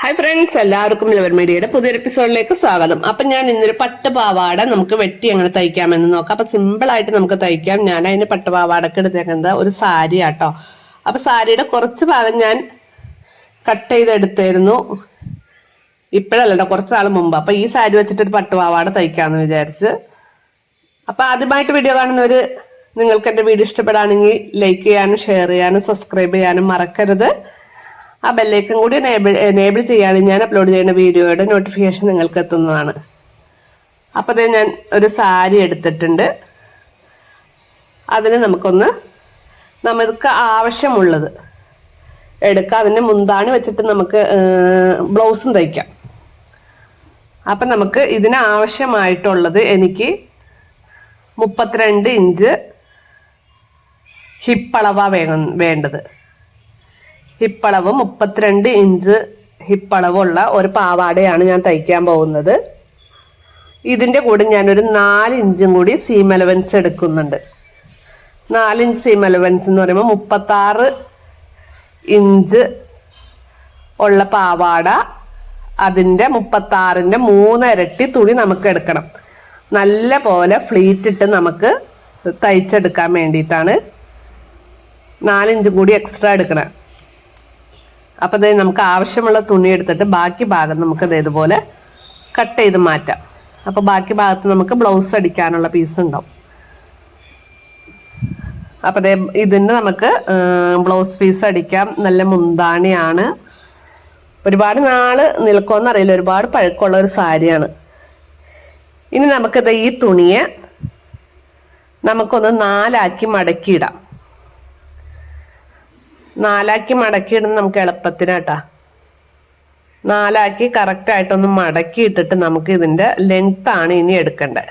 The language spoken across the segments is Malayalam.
ഹായ് ഫ്രണ്ട്സ് എല്ലാവർക്കും ലെവൻ മീഡിയയുടെ പുതിയൊരു എപ്പിസോഡിലേക്ക് സ്വാഗതം. അപ്പൊ ഞാൻ ഇന്നൊരു പട്ടുപാവാട നമുക്ക് വെട്ടി എങ്ങനെ തയ്ക്കാമെന്ന് നോക്കാം. അപ്പൊ സിമ്പിൾ ആയിട്ട് നമുക്ക് തയ്ക്കാം. ഞാൻ അതിന് പട്ടുപാവാടക്ക് എടുത്തേക്കുന്നത് ഒരു സാരി ആട്ടോ. അപ്പൊ സാരിയുടെ കുറച്ച് ഭാഗം ഞാൻ കട്ട് ചെയ്തെടുത്തായിരുന്നു ഇപ്പോഴല്ല കുറച്ച് നാൾ മുമ്പ്. അപ്പൊ ഈ സാരി വെച്ചിട്ട് ഒരു പട്ടുപാവാട തയ്ക്കാന്ന് വിചാരിച്ച്. അപ്പൊ ആദ്യമായിട്ട് വീഡിയോ കാണുന്നവര് നിങ്ങൾക്ക് എന്റെ വീഡിയോ ഇഷ്ടപ്പെടുകയാണെങ്കിൽ ലൈക്ക് ചെയ്യാനും ഷെയർ ചെയ്യാനും സബ്സ്ക്രൈബ് ചെയ്യാനും മറക്കരുത്. ആ ബെല്ലേക്കും കൂടി എനേബിൾ എനേബിൾ ഞാൻ അപ്ലോഡ് ചെയ്യുന്ന വീഡിയോയുടെ നോട്ടിഫിക്കേഷൻ നിങ്ങൾക്ക് എത്തുന്നതാണ്. അപ്പോൾ അതേ ഞാൻ ഒരു സാരി എടുത്തിട്ടുണ്ട്. അതിന് നമുക്കൊന്ന് നമുക്ക് ആവശ്യമുള്ളത് എടുക്കാം. അതിന്റെ മുന്താണി വെച്ചിട്ട് നമുക്ക് ബ്ലൗസും തയ്ക്കാം. അപ്പം നമുക്ക് ഇതിന് ആവശ്യമായിട്ടുള്ളത് എനിക്ക് മുപ്പത്തിരണ്ട് ഇഞ്ച് ഹിപ്പളവ വേണ്ടത്. ഹിപ്പളവ് മുപ്പത്തിരണ്ട് ഇഞ്ച് ഹിപ്പളവുള്ള ഒരു പാവാടയാണ് ഞാൻ തയ്ക്കാൻ പോകുന്നത്. ഇതിന്റെ കൂടെ ഞാനൊരു നാല് ഇഞ്ചും കൂടി സീം അലവൻസ് എടുക്കുന്നുണ്ട്. നാലിഞ്ച് സീം അലവൻസ് എന്ന് പറയുമ്പോൾ മുപ്പത്താറ് ഇഞ്ച് ഉള്ള പാവാട അതിന്റെ മുപ്പത്താറിന്റെ മൂന്നിരട്ടി തുണി നമുക്ക് എടുക്കണം. നല്ല പോലെ ഫ്ലീറ്റ് ഇട്ട് നമുക്ക് തയ്ച്ചെടുക്കാൻ വേണ്ടിയിട്ടാണ് നാലിഞ്ചും കൂടി എക്സ്ട്രാ എടുക്കണം. അപ്പോൾ ഇത് നമുക്ക് ആവശ്യമുള്ള തുണി എടുത്തിട്ട് ബാക്കി ഭാഗം നമുക്ക് ഇതുപോലെ കട്ട് ചെയ്ത് മാറ്റാം. അപ്പോൾ ബാക്കി ഭാഗത്ത് നമുക്ക് ബ്ലൗസ് അടിക്കാനുള്ള പീസ് ഉണ്ടാവും. അപ്പോൾ ദേ ഇതിന് നമുക്ക് ബ്ലൗസ് പീസ് അടിക്കാം. നല്ല മുന്താണിയാണ്. ഒരുപാട് നാൾ നിൽക്കുമെന്ന് അറിയില്ല. ഒരുപാട് പഴക്കമുള്ള ഒരു സാരിയാണ്. ഇനി നമുക്കിത് ഈ തുണിയെ നമുക്കൊന്ന് നാലാക്കി മടക്കിയിടാം. നാലാക്കി മടക്കിയിടുന്ന നമുക്ക് എളുപ്പത്തിനാട്ടാ. നാലാക്കി കറക്റ്റ് ആയിട്ടൊന്ന് മടക്കി ഇട്ടിട്ട് നമുക്ക് ഇതിന്റെ ലെങ്ത് ആണ് ഇനി എടുക്കേണ്ടത്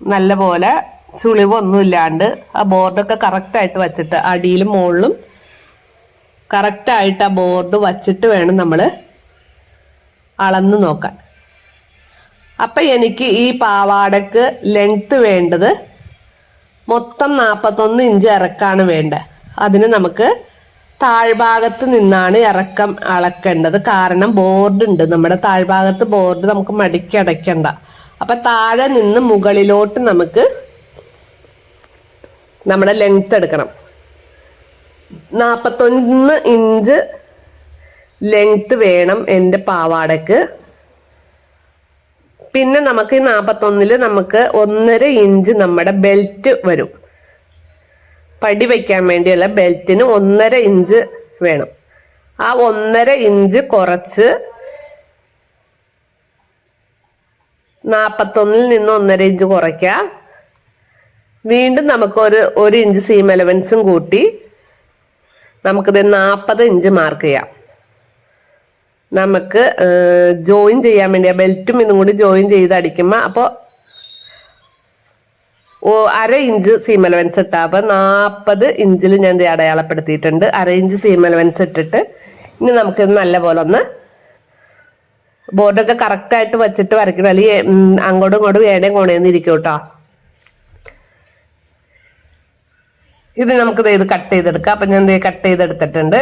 നല്ലപോലെ ചുളിവൊന്നും ഇല്ലാണ്ട് ആ ബോർഡൊക്കെ കറക്റ്റ് ആയിട്ട് വെച്ചിട്ട് അടിയിലും മുകളിലും കറക്റ്റ് ആയിട്ട് ആ ബോർഡ് വച്ചിട്ട് വേണം നമ്മൾ അളന്ന് നോക്കാൻ. അപ്പൊ എനിക്ക് ഈ പാവാടക്ക് ലെങ്ത് വേണ്ടത് മൊത്തം നാൽപ്പത്തൊന്ന് ഇഞ്ച് ഇറക്കാണ് വേണ്ടത് അതിന് നമുക്ക് താഴ്ഭാഗത്ത് നിന്നാണ് ഇറക്കം അളക്കേണ്ടത്. കാരണം ബോർഡ് ഉണ്ട്. നമ്മുടെ താഴ്ഭാഗത്ത് ബോർഡ് നമുക്ക് മടിക്കി അടയ്ക്കണ്ട. അപ്പൊ താഴെ നിന്ന് മുകളിലോട്ട് നമുക്ക് നമ്മുടെ ലെങ്ത് എടുക്കണം. നാൽപ്പത്തൊന്ന് ഇഞ്ച് ലെങ്ത് വേണം എന്റെ പാവാടക്ക് പിന്നെ നമുക്ക് ഈ നാൽപ്പത്തൊന്നിൽ നമുക്ക് ഒന്നര ഇഞ്ച് നമ്മുടെ ബെൽറ്റ് വരും. പടി വയ്ക്കാൻ വേണ്ടിയുള്ള ബെൽറ്റിന് ഒന്നര ഇഞ്ച് വേണം. ആ ഒന്നര ഇഞ്ച് കുറച്ച് നാൽപ്പത്തൊന്നിൽ നിന്ന് ഒന്നര ഇഞ്ച് കുറയ്ക്കാം. വീണ്ടും നമുക്ക് ഒരു ഒരു ഇഞ്ച് സീം എലവൻസും കൂട്ടി നമുക്കിത് നാൽപ്പത് ഇഞ്ച് മാർക്ക് ചെയ്യാം. നമുക്ക് ജോയിൻ ചെയ്യാൻ വേണ്ടി ബെൽറ്റും ഇതും കൂടി ജോയിൻ ചെയ്ത് അടിക്കുമ്പോൾ അപ്പോൾ അര ഇഞ്ച് സീം അലവൻസ് ഇട്ടാ. അപ്പൊ നാൽപ്പത് ഇഞ്ചിൽ ഞാൻ അടയാളപ്പെടുത്തിയിട്ടുണ്ട്. അര ഇഞ്ച് സീം അലവൻസ് ഇട്ടിട്ട് ഇനി നമുക്ക് നല്ല പോലെ ഒന്ന് ബോർഡൊക്കെ കറക്റ്റ് ആയിട്ട് വെച്ചിട്ട് വരയ്ക്കണം. അല്ലെങ്കിൽ അങ്ങോട്ടും ഇങ്ങോട്ടും ഏടേം കോണേന്ന് ഇരിക്കും കേട്ടോ ഇത് നമുക്ക് ഇത് കട്ട് ചെയ്തെടുക്കാം. അപ്പൊ ഞാൻ കട്ട് ചെയ്തെടുത്തിട്ടുണ്ട്.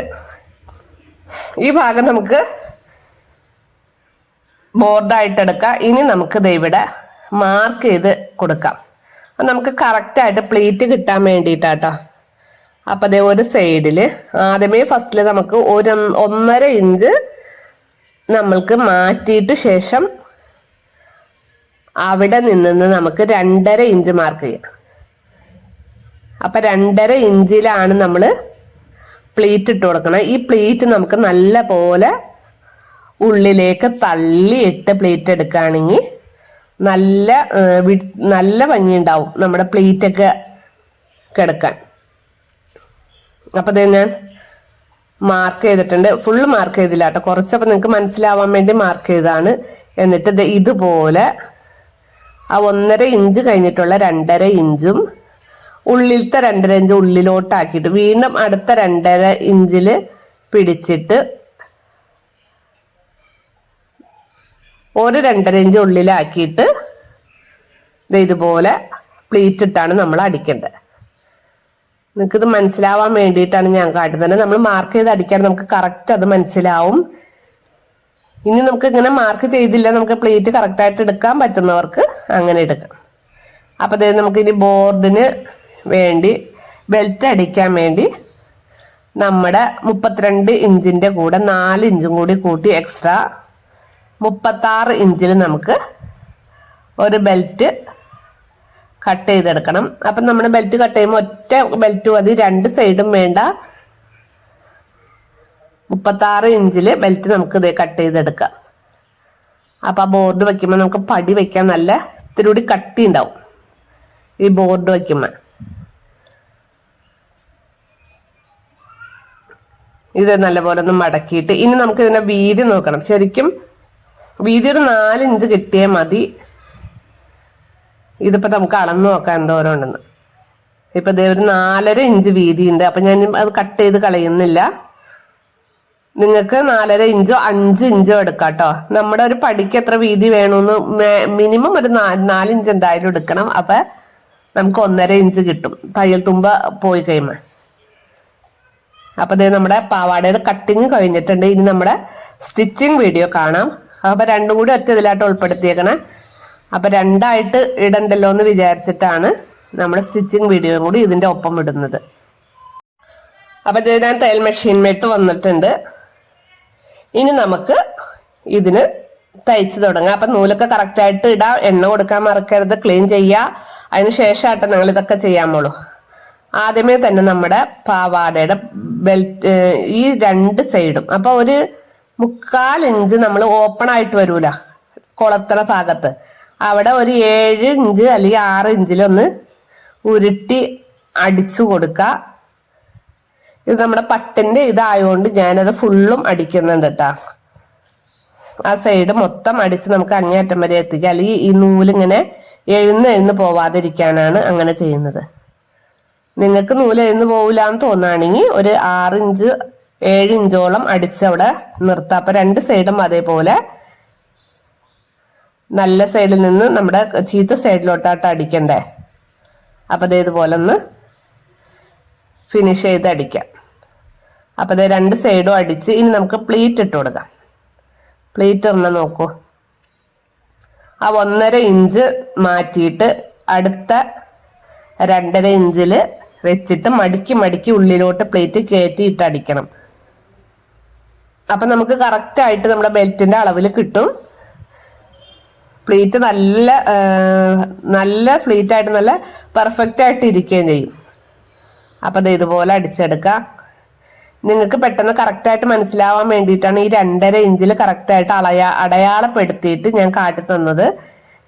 ഈ ഭാഗം നമുക്ക് ബോർഡായിട്ട് എടുക്കാം. ഇനി നമുക്ക് ഇവിടെ മാർക്ക് ചെയ്ത് കൊടുക്കാം. നമുക്ക് കറക്റ്റ് ആയിട്ട് പ്ലേറ്റ് കിട്ടാൻ വേണ്ടിയിട്ടാട്ടോ അപ്പം അതേ ഒരു സൈഡിൽ ആദ്യമേ ഫസ്റ്റിൽ നമുക്ക് ഒരു ഒന്നര ഇഞ്ച് നമ്മൾക്ക് മാറ്റിയിട്ട് ശേഷം അവിടെ നിന്ന് നമുക്ക് രണ്ടര ഇഞ്ച് മാർക്ക് ചെയ്യാം. അപ്പൊ രണ്ടര ഇഞ്ചിലാണ് നമ്മൾ പ്ലേറ്റ് ഇട്ട് കൊടുക്കണം. ഈ പ്ലേറ്റ് നമുക്ക് നല്ല പോലെ ഉള്ളിലേക്ക് തള്ളിയിട്ട് പ്ലേറ്റ് എടുക്കുകയാണെങ്കിൽ നല്ല നല്ല ഭംഗി ഉണ്ടാവും നമ്മുടെ പ്ലേറ്റ് ഒക്കെ കിടക്കാൻ. അപ്പൊ ഞാൻ മാർക്ക് ചെയ്തിട്ടുണ്ട്. ഫുള്ള് മാർക്ക് ചെയ്തില്ല കേട്ടോ. കുറച്ചപ്പോൾ നിങ്ങൾക്ക് മനസ്സിലാവാൻ വേണ്ടി മാർക്ക് ചെയ്താണ് എന്നിട്ട് ഇതുപോലെ ആ ഒന്നര ഇഞ്ച് കഴിഞ്ഞിട്ടുള്ള രണ്ടര ഇഞ്ചും ഉള്ളിലത്തെ രണ്ടര ഇഞ്ച് ഉള്ളിലോട്ടാക്കിയിട്ട് വീണ്ടും അടുത്ത രണ്ടര ഇഞ്ചിൽ പിടിച്ചിട്ട് ഒരു രണ്ടര ഇഞ്ച് ഉള്ളിലാക്കിയിട്ട് ഇതുപോലെ പ്ലീറ്റ് ഇട്ടാണ് നമ്മൾ അടിക്കേണ്ടത്. നിങ്ങൾക്കിത് മനസ്സിലാവാൻ വേണ്ടിയിട്ടാണ് ഞാൻ കാട്ടുന്നത്. നമ്മൾ മാർക്ക് ചെയ്ത് അടിക്കാൻ നമുക്ക് കറക്റ്റ് അത് മനസ്സിലാവും. ഇനി നമുക്ക് ഇങ്ങനെ മാർക്ക് ചെയ്തില്ല നമുക്ക് പ്ലേറ്റ് കറക്റ്റ് ആയിട്ട് എടുക്കാൻ പറ്റുന്നവർക്ക് അങ്ങനെ എടുക്കാം. അപ്പൊ അതായത് നമുക്ക് ഇനി ബോർഡിന് വേണ്ടി ബെൽറ്റ് അടിക്കാൻ വേണ്ടി നമ്മുടെ മുപ്പത്തിരണ്ട് ഇഞ്ചിന്റെ കൂടെ നാല് ഇഞ്ചും കൂടി കൂട്ടി എക്സ്ട്രാ മുപ്പത്താറ് ഇഞ്ചിൽ നമുക്ക് ഒരു ബെൽറ്റ് കട്ട് ചെയ്തെടുക്കണം. അപ്പം നമ്മൾ ബെൽറ്റ് കട്ട് ചെയ്യുമ്പോൾ ഒറ്റ ബെൽറ്റ് മതി. രണ്ട് സൈഡും വേണ്ട. മുപ്പത്താറ് ഇഞ്ചിൽ ബെൽറ്റ് നമുക്ക് ഇത് കട്ട് ചെയ്തെടുക്കാം. അപ്പം ആ ബോർഡ് വയ്ക്കുമ്പോൾ നമുക്ക് പടി വയ്ക്കാൻ നല്ല ഇത്തിരി കൂടി കട്ടി ഉണ്ടാവും. ഈ ബോർഡ് വയ്ക്കുമ്പോൾ ഇത് നല്ലപോലെ ഒന്ന് മടക്കിയിട്ട് ഇനി നമുക്ക് ഇതിനെ വീതി നോക്കണം. ശരിക്കും വീതി ഒരു നാല് ഇഞ്ച് കിട്ടിയാൽ മതി. ഇതിപ്പോ നമുക്ക് അളന്ന് നോക്കാം എന്തോരം ഉണ്ടെന്ന് ഇപ്പൊ ദേ ഒരു നാലര ഇഞ്ച് വീതി ഉണ്ട് അപ്പൊ ഞാൻ അത് കട്ട് ചെയ്ത് കളയുന്നില്ല. നിങ്ങൾക്ക് നാലര ഇഞ്ചോ അഞ്ച് ഇഞ്ചോ എടുക്കാം കേട്ടോ നമ്മുടെ ഒരു പടിക്ക് എത്ര വീതി വേണമെന്ന് മിനിമം ഒരു നാലിഞ്ച് നാല് ഇഞ്ച് എന്തായാലും എടുക്കണം. അപ്പൊ നമുക്ക് ഒന്നര ഇഞ്ച് കിട്ടും. തയ്യൽ തുമ്പ പോയി കഴിയുമ്പോൾ അപ്പൊ ദേ നമ്മുടെ പാവാടയുടെ കട്ടിങ് കഴിഞ്ഞിട്ടുണ്ട്. ഇനി നമ്മുടെ സ്റ്റിച്ചിങ് വീഡിയോ കാണാം. അപ്പൊ രണ്ടും കൂടി ഒറ്റ ഇതിലായിട്ട് ഉൾപ്പെടുത്തിയേക്കണേ. അപ്പൊ രണ്ടായിട്ട് ഇടണ്ടല്ലോ എന്ന് വിചാരിച്ചിട്ടാണ് നമ്മൾ സ്റ്റിച്ചിങ് വീഡിയോയും കൂടി ഇതിന്റെ ഒപ്പം ഇടുന്നത്. അപ്പൊ ഞാൻ തയ്യൽ മെഷീൻമേട്ട് വന്നിട്ടുണ്ട്. ഇനി നമുക്ക് ഇതിന് തയ്ച്ചു തുടങ്ങാം. അപ്പൊ നൂലൊക്കെ കറക്റ്റ് ആയിട്ട് ഇടാം എണ്ണ കൊടുക്കാൻ മറക്കരുത് ക്ലീൻ ചെയ്യുക അതിന് ശേഷമായിട്ട് ഞങ്ങൾ ഇതൊക്കെ ചെയ്യാമുള്ളൂ ആദ്യമേ തന്നെ നമ്മുടെ പാവാടയുടെ ബെൽറ്റ് ഈ രണ്ട് സൈഡും അപ്പൊ ഒരു മുക്കാൽ ഇഞ്ച് നമ്മൾ ഓപ്പൺ ആയിട്ട് വരൂല. കുളത്തറ ഭാഗത്ത്. അവിടെ ഒരു ഏഴ് ഇഞ്ച് അല്ലെങ്കിൽ ആറ് ഇഞ്ചിലൊന്ന് ഉരുട്ടി അടിച്ചു കൊടുക്കുക ഇത് നമ്മുടെ പട്ടിന്റെ ഇതായതുകൊണ്ട് ഞാനത് ഫുള്ളും അടിക്കുന്നുണ്ട് കേട്ടാ ആ സൈഡ് മൊത്തം അടിച്ച് നമുക്ക് അങ്ങേയറ്റം വരെ എത്തിക്കുക അല്ലെങ്കിൽ ഈ നൂലിങ്ങനെ എഴുന്ന് എഴുന്ന് പോവാതിരിക്കാനാണ് അങ്ങനെ ചെയ്യുന്നത്. നിങ്ങൾക്ക് നൂൽ എഴുന്ന് പോവില്ല എന്ന് തോന്നുകയാണെങ്കിൽ ഒരു ആറ് ഇഞ്ച് ഏഴ് ഇഞ്ചോളം അടിച്ച് അവിടെ നിർത്താം. അപ്പൊ രണ്ട് സൈഡും അതേപോലെ നല്ല സൈഡിൽ നിന്ന് നമ്മുടെ ചീത്ത സൈഡിലോട്ടാട്ട് അടിക്കണ്ടേ? അപ്പൊ ദേ ഇതുപോലെ ഒന്ന് ഫിനിഷ് ചെയ്ത് അടിക്കാം. അപ്പൊ ദേ രണ്ട് സൈഡും അടിച്ച് ഇനി നമുക്ക് പ്ലീറ്റ് ഇട്ട് കൊടുക്കാം. പ്ലീറ്റ് ഒന്ന് നോക്കൂ. ആ ഒന്നര ഇഞ്ച് മാറ്റിയിട്ട് അടുത്ത രണ്ടര ഇഞ്ചിൽ വെച്ചിട്ട് മടിക്ക് മടിക്ക് ഉള്ളിലോട്ട് പ്ലേറ്റ് കയറ്റിയിട്ട് അടിക്കണം. അപ്പൊ നമുക്ക് കറക്റ്റ് ആയിട്ട് നമ്മുടെ ബെൽറ്റിന്റെ അളവിൽ കിട്ടും. പ്ലീറ്റ് നല്ല നല്ല ഫ്ലീറ്റ് ആയിട്ട് നല്ല പെർഫെക്റ്റ് ആയിട്ട് ഇരിക്കുകയും ചെയ്യും. അപ്പൊ ദേ ഇതുപോലെ അടിച്ചെടുക്കാം നിങ്ങൾക്ക് പെട്ടെന്ന് കറക്റ്റ് ആയിട്ട് മനസ്സിലാവാൻ വേണ്ടിയിട്ടാണ് ഈ രണ്ടര ഇഞ്ചിൽ കറക്റ്റ് ആയിട്ട് അളയാ അടയാളപ്പെടുത്തിയിട്ട് ഞാൻ കാട്ടി തന്നത്.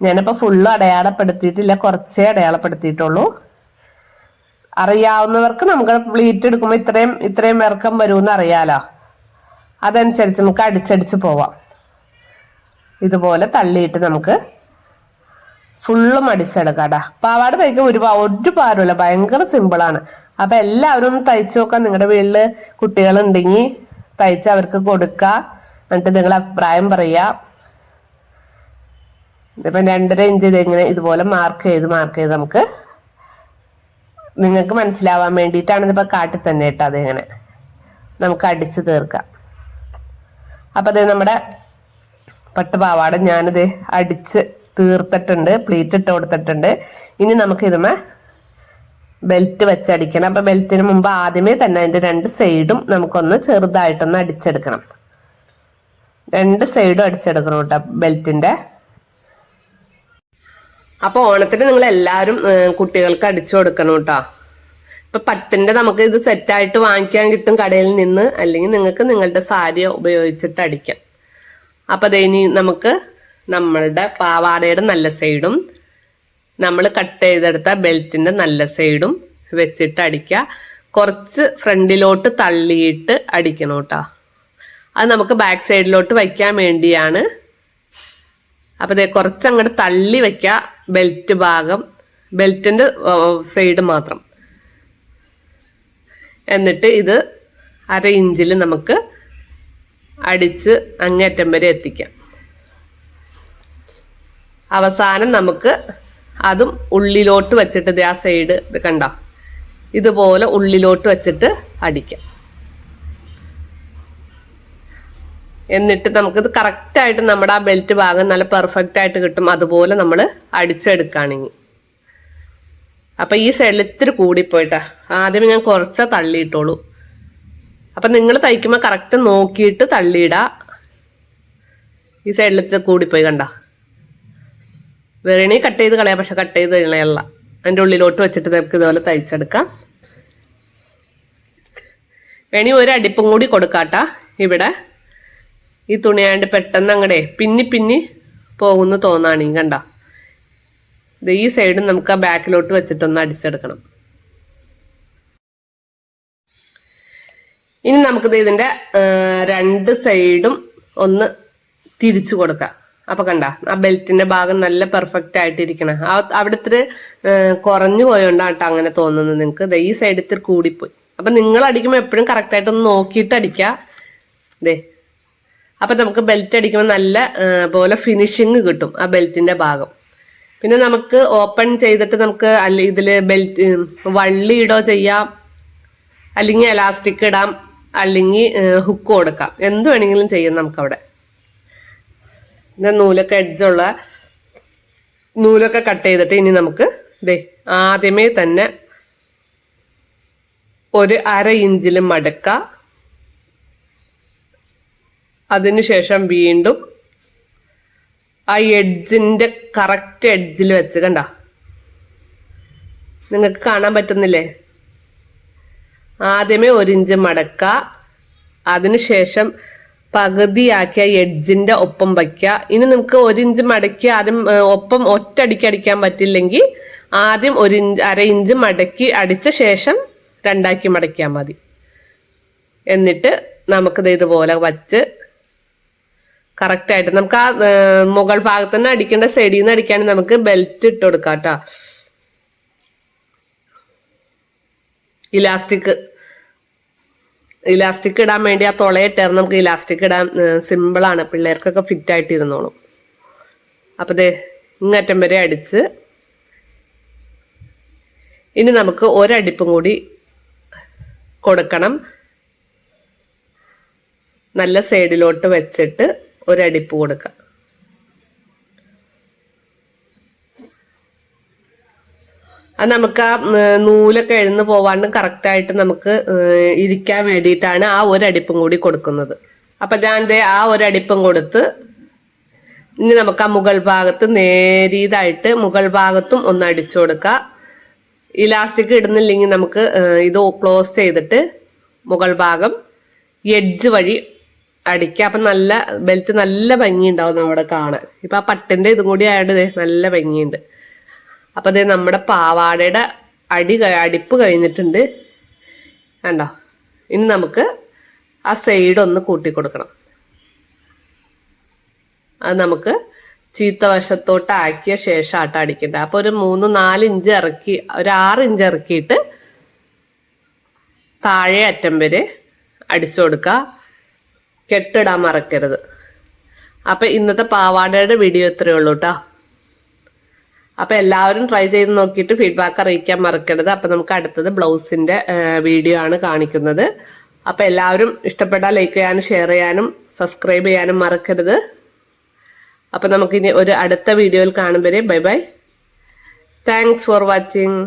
ഞാനിപ്പോൾ ഫുള്ള് അടയാളപ്പെടുത്തിയിട്ടില്ല കുറച്ചേ അടയാളപ്പെടുത്തിയിട്ടുള്ളൂ. അറിയാവുന്നവർക്ക് നമുക്ക് പ്ലീറ്റ് എടുക്കുമ്പോൾ ഇത്രയും ഇത്രയും ഇറക്കം വരുമെന്ന് അറിയാലോ. അതനുസരിച്ച് നമുക്ക് അടിച്ചടിച്ച് പോവാം. ഇതുപോലെ തള്ളിയിട്ട് നമുക്ക് ഫുള്ളും അടിച്ചെടുക്കാടാ പാവാട തയ്ക്കാൻ ഒരു ഒരു പാരമില്ല ഭയങ്കര സിമ്പിളാണ് അപ്പൊ എല്ലാവരും ഒന്ന് തയ്ച്ചു നോക്കാം. നിങ്ങളുടെ വീട്ടിൽ കുട്ടികളുണ്ടെങ്കിൽ തയ്ച്ച് അവർക്ക് കൊടുക്കുക എന്നിട്ട് നിങ്ങൾ അഭിപ്രായം പറയുക ഇതിപ്പം രണ്ടര ഇഞ്ച് ഇതിങ്ങനെ ഇതുപോലെ മാർക്ക് ചെയ്ത് മാർക്ക് ചെയ്ത് നമുക്ക് നിങ്ങൾക്ക് മനസ്സിലാവാൻ വേണ്ടിയിട്ടാണ് ഇതിപ്പോ കാട്ടി തന്നെ കേട്ടോ ഇങ്ങനെ നമുക്ക് അടിച്ച് തീർക്കാം. അപ്പൊ അത് നമ്മുടെ പട്ടുപാവാട ഞാനിത് അടിച്ച് തീർത്തിട്ടുണ്ട് പ്ലീറ്റ് ഇട്ട് കൊടുത്തിട്ടുണ്ട്. ഇനി നമുക്ക് ഇതിന് ബെൽറ്റ് വെച്ചടിക്കണം അപ്പൊ ബെൽറ്റിന് മുമ്പ് ആദ്യമേ തന്നെ അതിന്റെ രണ്ട് സൈഡും നമുക്കൊന്ന് ചെറുതായിട്ടൊന്ന് അടിച്ചെടുക്കണം. രണ്ട് സൈഡും അടിച്ചെടുക്കണം കേട്ടോ ബെൽറ്റിന്റെ അപ്പോൾ ഓണത്തിന് നിങ്ങൾ എല്ലാവരും കുട്ടികൾക്ക് അടിച്ചു കൊടുക്കണം കേട്ടോ. ഇപ്പൊ പട്ടിന്റെ നമുക്ക് ഇത് സെറ്റായിട്ട് വാങ്ങിക്കാൻ കിട്ടും കടയിൽ നിന്ന് അല്ലെങ്കിൽ നിങ്ങൾക്ക് നിങ്ങളുടെ സാരി ഉപയോഗിച്ചിട്ട് അടിക്കാം. അപ്പൊ ഇനി നമുക്ക് നമ്മളുടെ പാവാടയുടെ നല്ല സൈഡും നമ്മൾ കട്ട് ചെയ്തെടുത്ത ബെൽറ്റിന്റെ നല്ല സൈഡും വെച്ചിട്ട് അടിക്കുക. കുറച്ച് ഫ്രണ്ടിലോട്ട് തള്ളിയിട്ട് അടിക്കണം കേട്ടോ. അത് നമുക്ക് ബാക്ക് സൈഡിലോട്ട് വയ്ക്കാൻ വേണ്ടിയാണ്. അപ്പൊ ദേ കുറച്ച് അങ്ങോട്ട് തള്ളി വെക്കുക ബെൽറ്റ് ഭാഗം. ബെൽറ്റിന്റെ സൈഡ് മാത്രം. എന്നിട്ട് ഇത് അര ഇഞ്ചിൽ നമുക്ക് അടിച്ച് അങ്ങേറ്റം വരെ എത്തിക്കാം. അവസാനം നമുക്ക് അതും ഉള്ളിലോട്ട് വെച്ചിട്ട് ആ സൈഡ് ഇത് കണ്ട? ഇതുപോലെ ഉള്ളിലോട്ട് വെച്ചിട്ട് അടിക്കാം. എന്നിട്ട് നമുക്കിത് കറക്റ്റായിട്ട് നമ്മുടെ ആ ബെൽറ്റ് ഭാഗം നല്ല പെർഫെക്റ്റ് ആയിട്ട് കിട്ടും. അതുപോലെ നമ്മൾ അടിച്ചെടുക്കുകയാണെങ്കിൽ. അപ്പൊ ഈ സൈഡിൽ കൂടിപ്പോയിട്ടാ. ആദ്യം ഞാൻ കുറച്ച് തള്ളിയിട്ടോളൂ അപ്പൊ നിങ്ങൾ തയ്ക്കുമ്പോൾ കറക്റ്റ് നോക്കിയിട്ട് തള്ളിയിടാ. ഈ സൈഡിൽ കൂടിപ്പോയി കണ്ട. വേറെ കട്ട് ചെയ്ത് കളയാം പക്ഷെ കട്ട് ചെയ്ത് കളയല്ല. അതിന്റെ ഉള്ളിലോട്ട് വെച്ചിട്ട് നമുക്ക് ഇതുപോലെ തയ്ച്ചെടുക്കാം. വേണി ഒരു അടിപ്പും കൂടി കൊടുക്കാട്ട ഇവിടെ. ഈ തുണിയാണ്ട് പെട്ടെന്ന് അങ്ങടെ പിന്നി പിന്നി പോകുന്നു തോന്നാണ്. ഈ കണ്ട. ഇത് ഈ സൈഡും നമുക്ക് ആ ബാക്കിലോട്ട് വെച്ചിട്ടൊന്ന് അടിച്ചെടുക്കണം. ഇനി നമുക്കിത് ഇതിന്റെ രണ്ട് സൈഡും ഒന്ന് തിരിച്ചു കൊടുക്കാം. അപ്പൊ കണ്ട ആ ബെൽറ്റിന്റെ ഭാഗം നല്ല പെർഫെക്റ്റ് ആയിട്ടിരിക്കണം. ആ അവിടെ ഇത്തിരി കുറഞ്ഞു പോയോണ്ടാണ് കേട്ടോ അങ്ങനെ തോന്നുന്നത് നിങ്ങൾക്ക് ദേ ഈ സൈഡ് ഇത്തിരി കൂടിപ്പോയി. അപ്പൊ നിങ്ങൾ അടിക്കുമ്പോൾ എപ്പോഴും കറക്റ്റ് ആയിട്ട് ഒന്ന് നോക്കിയിട്ട് അടിക്കുക ദേ അപ്പൊ നമുക്ക് ബെൽറ്റ് അടിക്കുമ്പോൾ നല്ല പോലെ ഫിനിഷിങ് കിട്ടും ആ ബെൽറ്റിന്റെ ഭാഗം. പിന്നെ നമുക്ക് ഓപ്പൺ ചെയ്തിട്ട് നമുക്ക് ഇതിൽ ബെൽറ്റ് വള്ളി ഇടോ ചെയ്യാം. അല്ലെങ്കിൽ എലാസ്റ്റിക് ഇടാം. അല്ലെങ്കിൽ ഹുക്ക് കൊടുക്കാം. എന്ത് വേണമെങ്കിലും ചെയ്യാം നമുക്കവിടെ. നൂലൊക്കെ എഡ്ജുള്ള നൂലൊക്കെ കട്ട് ചെയ്തിട്ട് ഇനി നമുക്ക് ദേ ആദ്യമേ തന്നെ ഒരു അര ഇഞ്ചിൽ മടക്ക. അതിനുശേഷം വീണ്ടും ആ എഡ്ജിന്റെ കറക്റ്റ് എഡ്ജിൽ വെച്ച് കണ്ട? നിങ്ങൾക്ക് കാണാൻ പറ്റുന്നില്ലേ? ആദ്യമേ ഒരു ഇഞ്ച് മടക്ക അതിനുശേഷം പകുതിയാക്കിയ എഡ്ജിന്റെ ഒപ്പം വയ്ക്കുക ഇനി നമുക്ക് ഒരു ഇഞ്ച് മടക്കി ആദ്യം ഒപ്പം ഒറ്റയടിക്ക് അടിക്കാൻ പറ്റില്ലെങ്കിൽ ആദ്യം ഒരു ഇഞ്ച് അര ഇഞ്ച് മടക്കി അടിച്ച ശേഷം രണ്ടാക്കി മടക്കിയാൽ മതി. എന്നിട്ട് നമുക്കിത് ഇതുപോലെ വച്ച് കറക്റ്റ് ആയിട്ട്. നമുക്ക് ആ മുകൾ ഭാഗത്ത് നിന്ന് അടിക്കേണ്ട സൈഡിൽ നിന്ന് അടിക്കുകയാണെങ്കിൽ നമുക്ക് ബെൽറ്റ് ഇട്ട് കൊടുക്കാം ഇലാസ്റ്റിക്. ഇലാസ്റ്റിക് ഇടാൻ വേണ്ടി ആ തുളയിട്ടായിരുന്നു നമുക്ക് ഇലാസ്റ്റിക് ഇടാൻ സിമ്പിൾ ആണ്. പിള്ളേർക്കൊക്കെ ഫിറ്റ് ആയിട്ട് ഇരുന്നോളും. അപ്പൊ ദേ ഇങ്ങറ്റം വരെ അടിച്ച്. ഇനി നമുക്ക് ഒരടിപ്പും കൂടി കൊടുക്കണം. നല്ല സൈഡിലോട്ട് വെച്ചിട്ട് ഒരടിപ്പ് കൊടുക്കാം. അത് നമുക്ക് ആ നൂലൊക്കെ എഴുന്ന് പോവാണ്ട് കറക്റ്റ് ആയിട്ട് നമുക്ക് ഇരിക്കാൻ വേണ്ടിയിട്ടാണ് ആ ഒരടിപ്പും കൂടി കൊടുക്കുന്നത്. അപ്പൊ ഞാൻ ആ ഒരടിപ്പും കൊടുത്ത് ഇനി നമുക്ക് ആ മുകൾ ഭാഗത്ത് നേരിയതായിട്ട് മുകൾ ഭാഗത്തും ഒന്ന് അടിച്ചു കൊടുക്കാം. ഇലാസ്റ്റിക് ഇടുന്നില്ലെങ്കിൽ നമുക്ക് ഇത് ക്ലോസ് ചെയ്തിട്ട് മുകൾ ഭാഗം എഡ്ജ് വഴി അടിക്കുക അപ്പൊ നല്ല ബെൽറ്റ് നല്ല ഭംഗി ഉണ്ടാവും നമ്മുടെ കാണാൻ. ഇപ്പൊ ആ പട്ടിന്റെ ഇതും കൂടി ആയത് നല്ല ഭംഗിയുണ്ട്. അപ്പൊ ദേ നമ്മുടെ പാവാടയുടെ അടി അടിപ്പ് കഴിഞ്ഞിട്ടുണ്ട്. കണ്ടോ? ഇനി നമുക്ക് ആ സൈഡ് ഒന്ന് കൂട്ടി കൊടുക്കണം. അത് നമുക്ക് ചീത്ത വശത്തോട്ട് ആക്കിയ ശേഷം ആട്ട അടിക്കണ്ട അപ്പൊ ഒരു മൂന്ന് നാല് ഇഞ്ച് ഇറക്കി ഒരു ആറ് ഇഞ്ച് ഇറക്കിയിട്ട് താഴെ അറ്റം വരെ അടിച്ചു കൊടുക്കുക. കെട്ടിടാൻ മറക്കരുത്. അപ്പൊ ഇന്നത്തെ പാവാടയുടെ വീഡിയോ ഇത്രയേ ഉള്ളൂ കേട്ടോ അപ്പൊ എല്ലാവരും ട്രൈ ചെയ്ത് നോക്കിയിട്ട് ഫീഡ്ബാക്ക് അറിയിക്കാൻ മറക്കരുത്. അപ്പൊ നമുക്ക് അടുത്തത് ബ്ലൗസിന്റെ വീഡിയോ ആണ് കാണിക്കുന്നത്. അപ്പൊ എല്ലാവരും ഇഷ്ടപ്പെട്ടാൽ ലൈക്ക് ചെയ്യാനും ഷെയർ ചെയ്യാനും സബ്സ്ക്രൈബ് ചെയ്യാനും മറക്കരുത്. അപ്പൊ നമുക്കിനി ഒരു അടുത്ത വീഡിയോയിൽ കാണും വരെ. Bye bye thanks for watching